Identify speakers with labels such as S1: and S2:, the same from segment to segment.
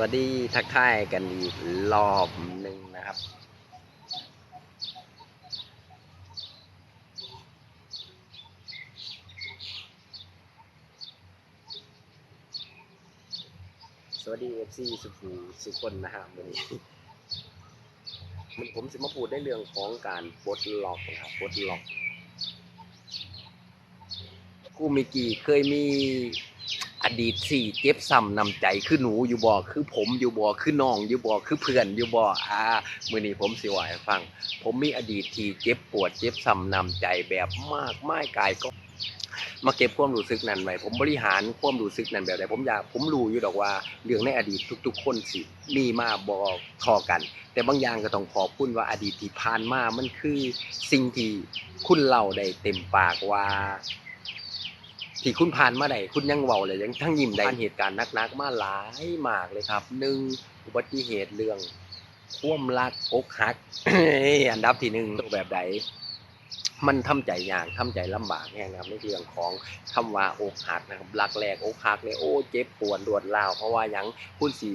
S1: วัสดีทักทายกันอีกรอบหนึ่งนะครับ สวัสดีเอฟซีสุภูสุคนนะครับวันนี้มันผมจะมาพูดในเรื่องของการปลดล็อกนะครับปลดล็อกกูมีกี่เคยมี อดีตสี่เจ็บซ้ำนำใจคือหนูอยู่บ่อคือผมอยู่บ่อคือน้องอยู่บ่อคือเพื่อนอยู่บ่ออ่ามือนี้ผมสิวาให้ฟัง ผมมีอดีตที่เจ็บปวดเจ็บซ้ำนำใจแบบมากไม้กายก็มาเก็บความรู้สึกนั้นไว้ผมบริหารความรู้สึกนั้นแบบใดผมอยากผมรู้อยู่ดอกว่าเรื่องในอดีตทุก ๆ คนสิมีมาบ่ทอกัน แต่บางอย่างก็ต้องขอบคุณว่าอดีตที่ผ่านมามันคือสิ่งที่คุณเล่าได้เต็มปากว่า ที่คุณผ่านมาได้คุณยังเว้าเลยยังทั้งยิ้มได้เหตุการณ์หนักๆมาหลายมากเลยครับหนึ่งอุบัติเหตุเรื่องความรักอกหักอันดับที่หนึ่งตัวแบบใดมันทำใจยากทำใจลำบากแน่นะครับในเรื่องของคำว่าอกหักนะครับรักแรกอกหักเนี่ยโอ้เจ็บปวดรวดร้าวเพราะว่าหยังคุณสิ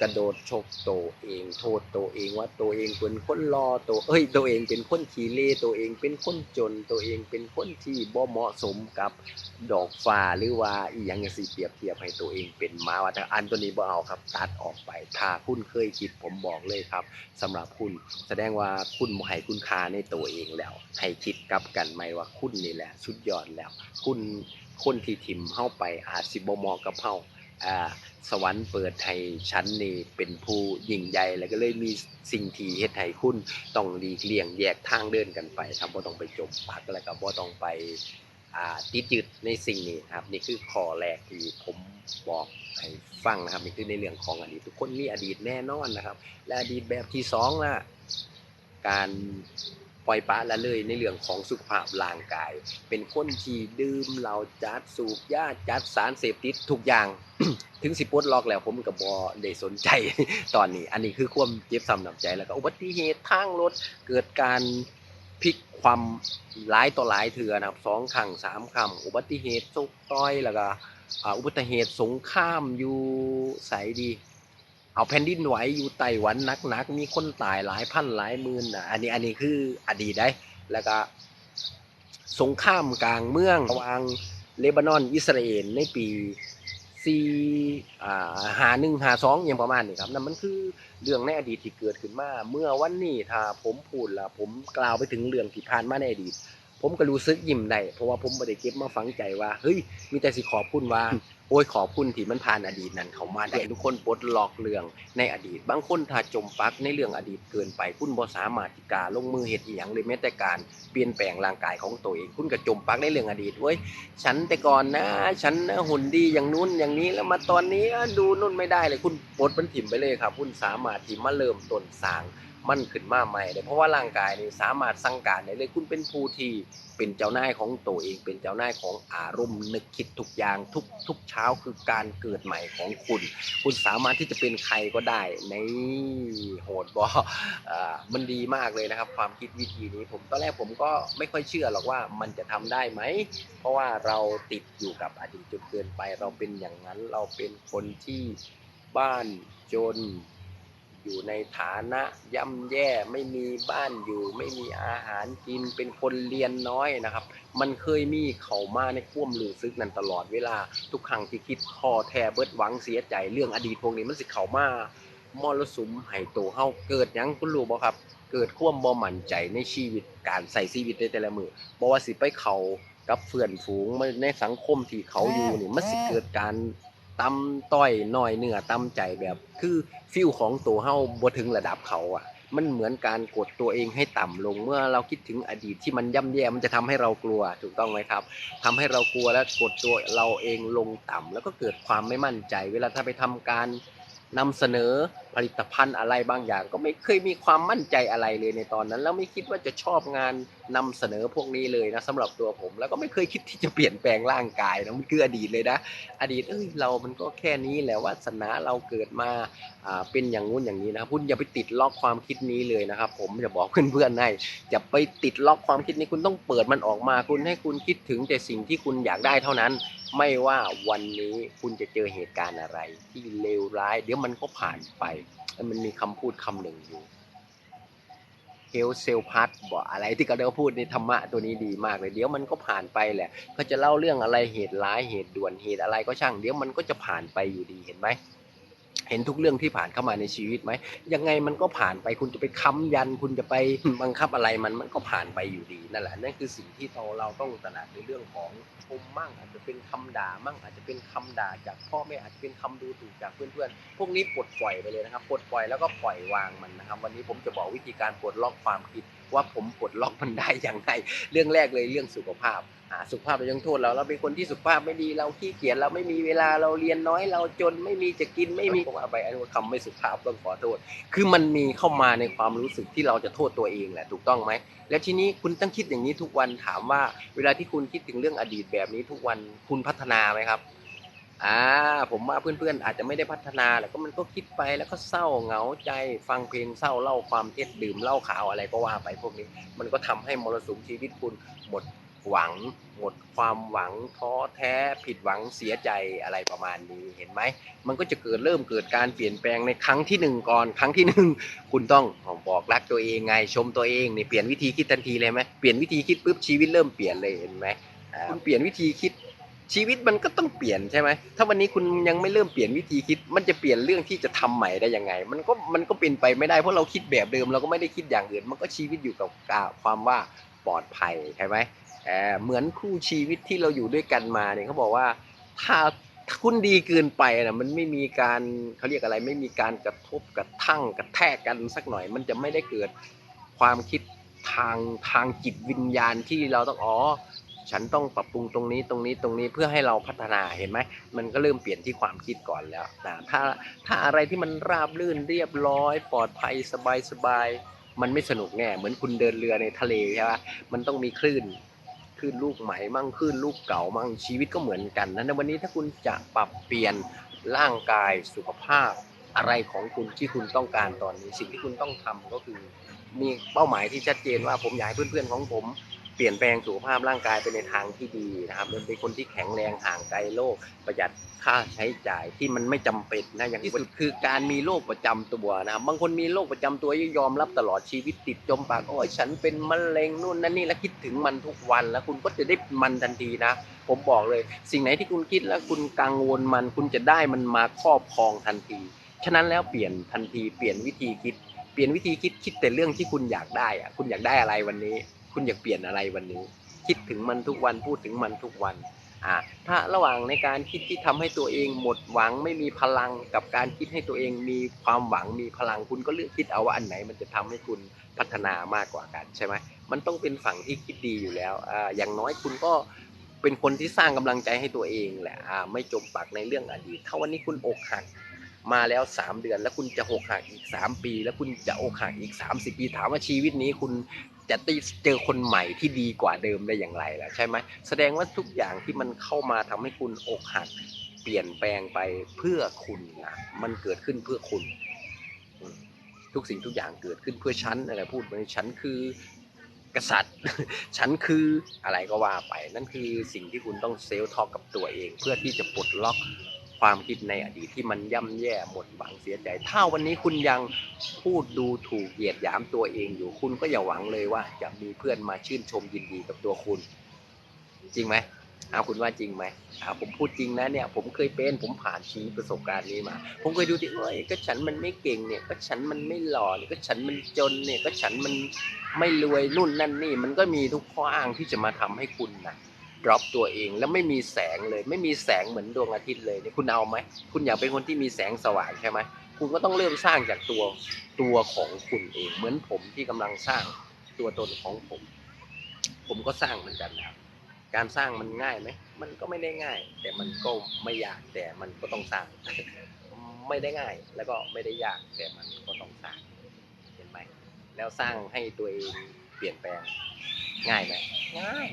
S1: กระโดดชกตัวเอง โทษตัวเองว่าตัวเองเป็นคนรอตัวเอ้ย ตัวเองเป็นคนขี้เล่ตัวเองเป็นคนจน ตัวเองเป็นคนที่บ่เหมาะสมกับดอกฟ้าหรือว่าอีหยังจังซี่เปรียบเทียบให้ตัวเองเป็นมาว่าแต่อันตัวนี้บ่เอาครับ ตัดออกไป ถ้าคุณเคยคิดผมบอกเลยครับสำหรับคุณแสดงว่าคุณให้คุณค่าในตัวเองแล้ว ให้คิดกลับกันไหมว่าคุณนี่แหละสุดยอดแล้ว คุณคนที่ทิมเฮาไปอาจสิบ่เหมาะกับเฮาอ่า สวรรค์เปิดให้ฉันนี่เป็นผู้ยิ่งใหญ่แล้วก็เลยมีสิ่งที่เฮ็ดให้คุณต้องหลีกเลี่ยงแยกทางเดินกันไปครับบ่ต้องไปจมปักแล้วก็บ่ต้องไปอ่าติดยึดในสิ่งนี้ครับนี่คือข้อแรกที่ผมบอกให้ฟังนะครับนี่คือในเรื่องของอดีตทุกคนมีอดีตแน่นอนนะครับ และอดีตแบบที่สองล่ะการ ปล่อยปะละเลยในเรื่องของสุขภาพร่างกาย เป็นคนที่ดื่มเหล้าจัดสูบยาจัดสารเสพติดทุกอย่าง ถึงสิปลดล็อกแล้วผมก็บ่ได้สนใจตอนนี้ อันนี้คือความเจ็บซ้ำหน้ำใจแล้วก็อุบัติเหตุทางรถเกิดการพลิกความหลายต่อหลายเถื่อนะครับสองครั้งสามครั้งอุบัติเหตุตกต้อยแล้วก็อุบัติเหตุสงครามอยู่ไสดี เอาแผ่นดินไหวอยู่ไต้หวันหนักๆมีคนตายหลายพันหลายหมื่นนะอันนี้อันนี้คืออดีตได้ แล้วก็สงครามกลางเมืองระหว่างเลบานอนอิสราเอลในปีซีอ่าหาหนึ่งหาสองอย่างประมาณนี้ครับนั่นมันคือเรื่องในอดีตที่เกิดขึ้นมา เมื่อวันนี้ถ้าผมพูดล้วผมกล่าวไปถึงเรื่องที่ผ่านมาในอดีต ผมก็รู้สึกยิ้มได้เพราะว่าผมไม่ได้เก็บมาฝังใจว่าเฮ้ยมีแต่สิขอบคุณว่า โอ้ยขอบคุณที่มันผ่านอดีตนั้นเขามาได้ทุกคนปลดล็อกเรื่องในอดีต บางคนถ้าจมปักในเรื่องอดีตเกินไปคุณบ่สามารถที่กาลงมือเฮ็ดอีหยังเลยแม้แต่การเปลี่ยนแปลงร่างกายของตัวเอง คุณก็จมปักในเรื่องอดีตเว้ยฉันแต่ก่อนนะ ฉันหุ่นดีอย่างนู้นอย่างนี้แล้วมาตอนนี้ดูนู่นไม่ได้เลยคุณปลดมันถิ่มไปเลยครับ คุณสามารถที่มาเริ่มต้นสร้าง มันขึ้นมาใหม่เลยเพราะว่าร่างกายนี่สามารถสั่งการได้เลยคุณเป็นผู้ที่เป็นเจ้านายของตัวเอง เป็นเจ้านายของอารมณ์นึกคิดทุกอย่างทุกทุกเช้าคือการเกิดใหม่ของคุณ คุณสามารถที่จะเป็นใครก็ได้ในโหดบออ่ามันดีมากเลยนะครับ ความคิดวิธีนี้ผมตอนแรกผมก็ไม่ค่อยเชื่อหรอกว่ามันจะทำได้ไหม เพราะว่าเราติดอยู่กับอดีตจนเกินไป เราเป็นอย่างนั้นเราเป็นคนที่บ้านจน อยู่ในฐานะย่ำแย่ไม่มีบ้านอยู่ ไม่มีอาหารกินเป็นคนเรียนน้อยนะครับ มันเคยมีเข้ามาในควมรู้สึกนั้นตลอดเวลา ทุกครั้งที่คิดคอแทเบิดหวังเสียใจเรื่องอดีตพวกนี้มันสิเข้ามามรสุมให้ตัวเฮาเกิดยังคุณรู้บ่ครับ เกิดควมบ่มั่นใจในชีวิตการใส่ชีวิตในแต่ละมือบ่ว่าสิไปเขากับเพื่อนฝูงมาในสังคมที่เขาอยู่นี่มันสิเกิดการ ตำต้อยน้อยเนื้อตำใจแบบคือฟิลของตัวเฮาบ่ถึงระดับเขาอะ มันเหมือนการกดตัวเองให้ต่ำลงเมื่อเราคิดถึงอดีตที่มันย่ำแย่มันจะทำให้เรากลัวถูกต้องไหมครับทำให้เรากลัวและกดตัวเราเองลงต่ำแล้วก็เกิดความไม่มั่นใจ เวลาถ้าไปทำการ นำเสนอผลิตภัณฑ์อะไรบางอย่าง ก็ไม่เคยมีความมั่นใจอะไรเลยในตอนนั้น แล้วไม่คิดว่าจะชอบงานนำเสนอพวกนี้เลยนะสำหรับตัวผม แล้วก็ไม่เคยคิดที่จะเปลี่ยนแปลงร่างกายนะมันคืออดีตเลยนะ อดีตเอ้ยเรามันก็แค่นี้แหละวาสนาเราเกิดมาอ่าเป็นอย่างงู้นอย่างนี้นะคุณอย่าไปติดล็อกความคิดนี้เลยนะครับ ผมจะบอกเพื่อนๆให้อย่าไปติดล็อกความคิดนี้คุณต้องเปิดมันออกมาคุณให้คุณคิดถึงแต่สิ่งที่คุณอยากได้เท่านั้น ไม่ว่าวันนี้คุณจะเจอเหตุการณ์อะไร ที่เลวร้าย เดี๋ยวมันก็ผ่านไปแล้วมันมีคำพูดคำหนึ่งอยู่เฮลเซลพัทบอกอะไรที่เขาเรียกว่าพูดในธรรมะตัวนี้ดีมากเลย เดี๋ยวมันก็ผ่านไปแหละเขาจะเล่าเรื่องอะไรเหตุร้ายเหตุด่วนเหตุอะไรก็ช่าง เดี๋ยวมันก็จะผ่านไปอยู่ดีเห็นไหมเห็นทุกเรื่องที่ผ่านเข้ามาในชีวิตไหมยังไงมันก็ผ่านไปคุณจะไปค้ำยัน คุณจะไปบังคับอะไรมันมันก็ผ่านไปอยู่ดีนั่นแหละนั่นคือสิ่งที่เราเราต้องตระหนักในเรื่องของชมมั่งอาจจะเป็นคำด่ามั่งอาจจะเป็นคำด่าจากพ่อแม่อาจจะเป็นคำดูถูกจากเพื่อนๆพวกนี้ปลดปล่อยไปเลยนะครับปลดปล่อยแล้วก็ปล่อยวางมันนะครับ วันนี้ผมจะบอกวิธีการปลดล็อกความคิดว่าผมปลดล็อกมันได้อย่างไรเรื่องแรกเลยเรื่องสุขภาพาสุขภาพเรายังโทษเราเราเป็นคนที่สุขภาพไม่ดีเราขี้เกียจเราไม่มีเวลาเราเรียนน้อยเราจนไม่มีจะกินไม่มีว่าไปอันนี้คำไม่สุภาพต้องขอโทษ คือมันมีเข้ามาในความรู้สึกที่เราจะโทษตัวเองแหละถูกต้องไหม แล้วทีนี้คุณต้องคิดอย่างนี้ทุกวันถามว่า เวลาที่คุณคิดถึงเรื่องอดีตแบบนี้ทุกวันคุณพัฒนาไหมครับอ่าผมว่าเพื่อนๆอาจจะไม่ได้พัฒนาแล้วก็มันก็คิดไปแล้วก็เศร้าเหงาใจฟังเพลงเศร้าเล่าความเท็จดื่มเหล้าขาวอะไรก็ว่าไปพวกนี้ มันก็ทำให้มรสุมชีวิตคุณหมด หวัง หมดความหวังท้อแท้ผิดหวังเสียใจอะไรประมาณนี้เห็นไหม มันก็จะเกิดเริ่มเกิดการเปลี่ยนแปลงในครั้งที่หนึ่งก่อนครั้งที่หนึ่งคุณต้องบอกรักตัวเองไงชมตัวเองนี่เปลี่ยนวิธีคิดทันทีเลยไหมเปลี่ยนวิธีคิดปุ๊บชีวิตเริ่มเปลี่ยนเลยเห็นไหมอ่าคุณเปลี่ยนวิธีคิดชีวิตมันก็ต้องเปลี่ยนใช่ไหม ถ้าวันนี้คุณยังไม่เริ่มเปลี่ยนวิธีคิด มันจะเปลี่ยนเรื่องที่จะทำใหม่ได้ยังไง มันก็มันก็เป็นไปไม่ได้เพราะเราคิดแบบเดิม เราก็ไม่ได้คิดอย่างอื่น มันก็ชีวิตอยู่กับความว่า ปลอดภัยใช่ไหมเออเหมือนคู่ชีวิตที่เราอยู่ด้วยกันมาเนี่ยเขาบอกว่าถ้าถ้าคุณดีเกินไปนะมันไม่มีการเขาเรียกอะไรไม่มีการกระทบกระทั่งกระแทกกันสักหน่อย มันจะไม่ได้เกิดความคิดทางทางจิตวิญญาณที่เราต้องอ๋อฉันต้องปรับปรุงตรงนี้ตรงนี้ตรงนี้เพื่อให้เราพัฒนาเห็นไหมมันก็เริ่มเปลี่ยนที่ความคิดก่อนแล้วนะถ้าถ้าอะไรที่มันราบรื่นเรียบร้อย ปลอดภัยสบายสบาย มันไม่สนุกแน่เหมือนคุณเดินเรือในทะเลใช่ปะมันต้องมีคลื่นคลื่นลูกใหม่มั่งคลื่นลูกเก่ามั่งชีวิตก็เหมือนกันนั้นวันนี้ถ้าคุณจะปรับเปลี่ยนร่างกายสุขภาพอะไรของคุณที่คุณต้องการตอนนี้ สิ่งที่คุณต้องทำก็คือ มีเป้าหมายที่ชัดเจนว่าผมอยากให้เพื่อนๆของผม เปลี่ยนแปลงสุขภาพร่างกายไปในทางที่ดีนะครับเป็นคนที่แข็งแรงห่างไกลโรคประหยัดค่าใช้จ่ายที่มันไม่จำเป็นนะอย่างที่สุดคือการมีโรคประจำตัวนะครับบางคนมีโรคประจำตัวยอมรับตลอดชีวิตติดจมปากโอ้ยฉันเป็นมะเร็งนู่นนั่นนี่แล้วคิดถึงมันทุกวันแล้วคุณก็จะได้มันทันทีนะ ผมบอกเลย สิ่งไหนที่คุณคิดแล้วคุณกังวลมัน คุณจะได้มันมาครอบครองทันทีฉะนั้นแล้วเปลี่ยนทันทีเปลี่ยนวิธีคิด เปลี่ยนวิธีคิดคิดแต่เรื่องที่คุณอยากได้อะคุณอยากได้อะไรวันนี้ คุณอยากเปลี่ยนอะไรวันนี้ คิดถึงมันทุกวันพูดถึงมันทุกวันอ่าถ้าระหว่างในการคิดที่ทำให้ตัวเองหมดหวังไม่มีพลังกับการคิดให้ตัวเองมีความหวังมีพลังคุณก็เลือกคิดเอาว่าอันไหนมันจะทำให้คุณพัฒนามากกว่ากันใช่ไหมมันต้องเป็นฝั่งที่คิดดีอยู่แล้วอ่าอย่างน้อยคุณก็เป็นคนที่สร้างกำลังใจให้ตัวเองแหละอ่าไม่จมปักในเรื่องอดีตถ้าวันนี้คุณอกหักมาแล้ว 3 เดือนแล้วคุณจะอกหักอีก 3 ปี แล้วคุณจะอกหักอีก 30 ปีถามว่าชีวิตนี้คุณ จะได้เจอคนใหม่ที่ดีกว่าเดิมได้อย่างไรล่ะใช่ไหมแสดงว่าทุกอย่างที่มันเข้ามาทำให้คุณอกหัก เปลี่ยนแปลงไปเพื่อคุณนะมันเกิดขึ้นเพื่อคุณ ทุกสิ่งทุกอย่างเกิดขึ้นเพื่อฉันอะไรพูดไปฉันคือกษัตริย์ ฉันคืออะไรก็ว่าไป นั่นคือสิ่งที่คุณต้องเซลล์ทอกกับตัวเอง เพื่อที่จะปลดล็อก ความคิดในอดีตที่มันย่ำแย่หมดหวังเสียใจ ถ้าวันนี้คุณยังพูดดูถูกเหยียดหยามตัวเองอยู่คุณก็อย่าหวังเลยว่าจะมีเพื่อนมาชื่นชมยินดีกับตัวคุณ จริงไหมเอาคุณว่าจริงไหมอาผมพูดจริงนะเนี่ย ผมเคยเป็นผมผ่านชีวิตประสบการณ์นี้มา ผมเคยดูที่เอ้ยก็ฉันมันไม่เก่งเนี่ย ก็ฉันมันไม่หล่อเนี่ยก็ฉันมันจนเนี่ย ก็ฉันมันไม่รวยนู่นนั่นนี่ มันก็มีทุกข้ออ้างที่จะมาทำให้คุณนะ ดรอปตัวเองแล้วไม่มีแสงเลย ไม่มีแสงเหมือนดวงอาทิตย์เลยเนี่ยคุณเอาไหมคุณอยากเป็นคนที่มีแสงสว่างใช่ไหมคุณก็ต้องเริ่มสร้างจากตัวตัวของคุณเอง เหมือนผมที่กำลังสร้างตัวตนของผม ผมก็สร้างเหมือนกันนะครับการสร้างมันง่ายไหมมันก็ไม่ได้ง่าย แต่มันก็ไม่ยากแต่มันก็ต้องสร้าง ไม่ได้ง่าย แล้วก็ไม่ได้ยากแต่มันก็ต้องสร้างเห็นไหมแล้วสร้างให้ตัวเองเปลี่ยนแปลงง่ายไหมง่าย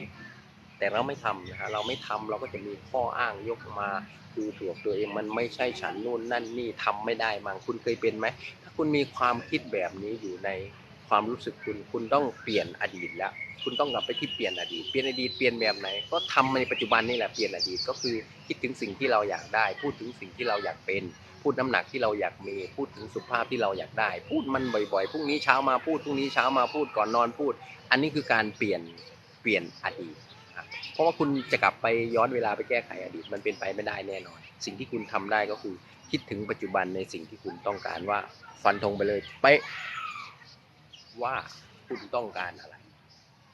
S1: แต่เราไม่ทำนะฮะเราไม่ทำเราก็จะมีข้ออ้างยกมาดูถูกตัวเองมันไม่ใช่ฉันนู่นนั่นนี่ทำไม่ได้มั้งคุณเคยเป็นไหมถ้าคุณมีความคิดแบบนี้อยู่ในความรู้สึกคุณคุณต้องเปลี่ยนอดีตแล้วคุณต้องกลับไปที่เปลี่ยนอดีต เปลี่ยนอดีตเปลี่ยนแบบไหน ก็ทำในปัจจุบันนี่แหละเปลี่ยนอดีตก็คือคิดถึงสิ่งที่เราอยากได้ พูดถึงสิ่งที่เราอยากเป็น พูดน้ำหนักที่เราอยากมี พูดถึงสุขภาพที่เราอยากได้ พูดมันบ่อยๆพรุ่งนี้เช้ามาพูดพรุ่งนี้เช้ามาพูดก่อนนอนพูด อันนี้คือการเปลี่ยนเปลี่ยนอดีต ครับเพราะว่าคุณจะกลับไปย้อนเวลาไปแก้ไขอดีตมันเป็นไปไม่ได้แน่นอน สิ่งที่คุณทำได้ก็คือ คิดถึงปัจจุบันในสิ่งที่คุณต้องการว่าฟันธงไปเลยเป๊ะว่าคุณต้องการอะไร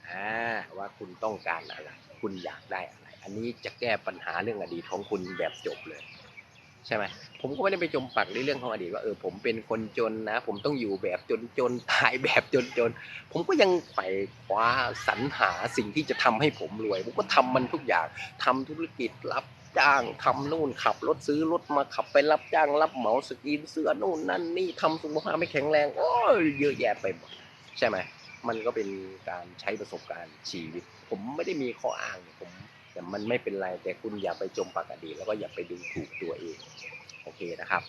S1: อ่าว่าคุณต้องการอะไร คุณอยากได้อะไร อันนี้จะแก้ปัญหาเรื่องอดีตของคุณแบบจบเลย ใช่ไหมผมก็ไม่ได้ไปจมปักในเรื่องของอดีตว่าเออผมเป็นคนจนนะ ผมต้องอยู่แบบจนจนตายแบบจนจนผมก็ยังไขว่คว้าสรรหาสิ่งที่จะทำให้ผมรวย ผมก็ทำมันทุกอย่างทำธุรกิจรับจ้างทำนู่นขับรถซื้อรถมาขับไปรับจ้างรับเหมาสกรีนเสื้อนู่นนั่นนี่ทำสุขภาพไม่แข็งแรงโอ้ยเยอะแยะไปหมดใช่ไหมมันก็เป็นการใช้ประสบการณ์ชีวิต ผมไม่ได้มีข้ออ้างผม แต่มันไม่เป็นไรแต่คุณอย่าไปจมปักอดีตแล้วก็อย่าไปดูถูกตัวเองโอเคนะครับ